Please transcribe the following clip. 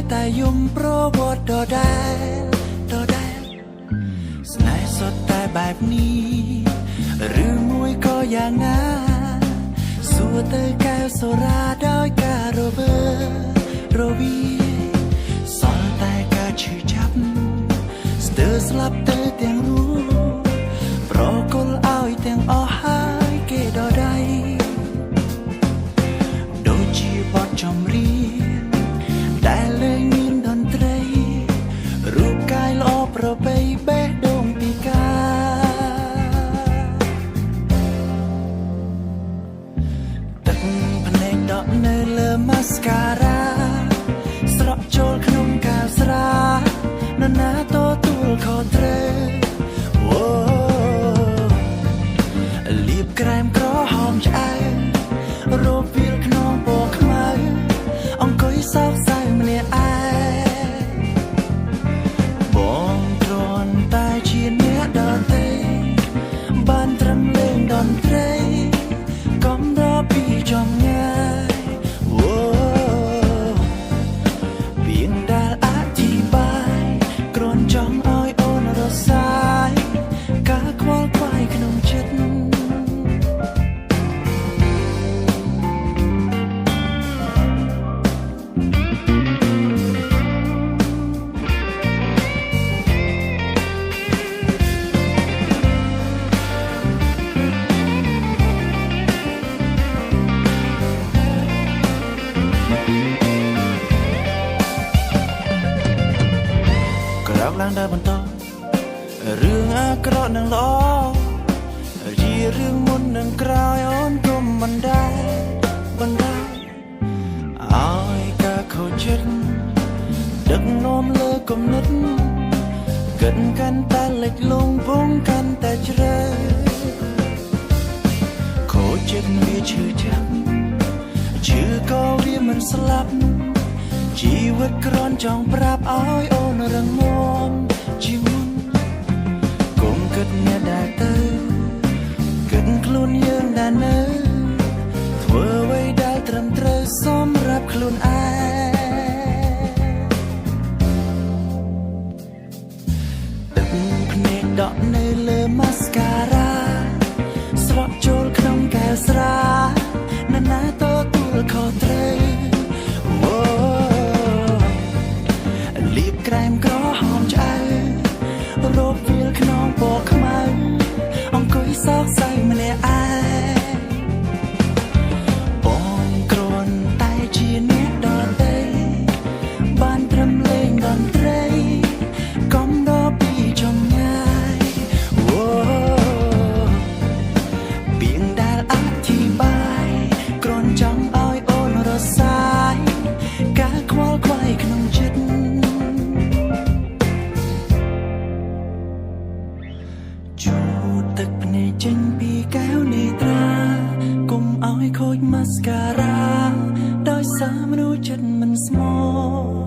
គាត់ដដែលដដែលស្នេហ៍សុទ្ធតែបែបនេះឬមួយក៏យ៉ាងណាសួរទៅកែវសូរ៉ាដោយការរវើរវីសល់តែការឈឺចាប់ស្ទើរស្លាប់ទៅទាំងរួមប្រគល់ឲ្យទាំងអស់ កដក់នៅលើម៉ាស្ការ៉ាស្រក់ចូលក្នុងកៅស្រានរណាតទួលខុសត្រូវអូលាបក្រែមក្រហមឆ្អែតរោវាលខ្នងពណ៌ខ្មៅអង្គុយសោកសៅម្នាក់ឯងបងទ្រាន់តែជាអ្នកដទៃបានត្រឹមលេងតន្ត្រី ក្រោកឡើងដើរបន្តរឿងអាក្រក់នឹងល្អជារឿងមុននឹងក្រោយអូនគុំមិនដែរបណ្ដាឲ្យការខូចចិត្តដឹកនាំលើគំនិតគិតកាន់តែលិចលងពងកាន់តែជ្រៅខូចចិត្តវាឈឺចាប់ឈឺក៏វាមិនស្លាប់ ជីវិតគ្រាន់ចង់ប្រាប់ឲ្យអូនរឹងមាំជាងមុនកុំគិតអ្នកដែលទៅគិតខ្លួនយើងដែលនៅធ្វើអ្វីដែលត្រឹមត្រូវសម្រាប់ខ្លួនឯងទឹកភ្នែកដក់នៅលើម៉ាស្ការ៉ាស្រក់ចូលក្នុងកែវស្រានរណាតទួលខុសត្រូវ ជូតទឹកភ្នែកចេញពីកែវលេត្រាកុំឲ្យខូច mascara ដោយសារមនុស្សចិត្តមិនស្មោះ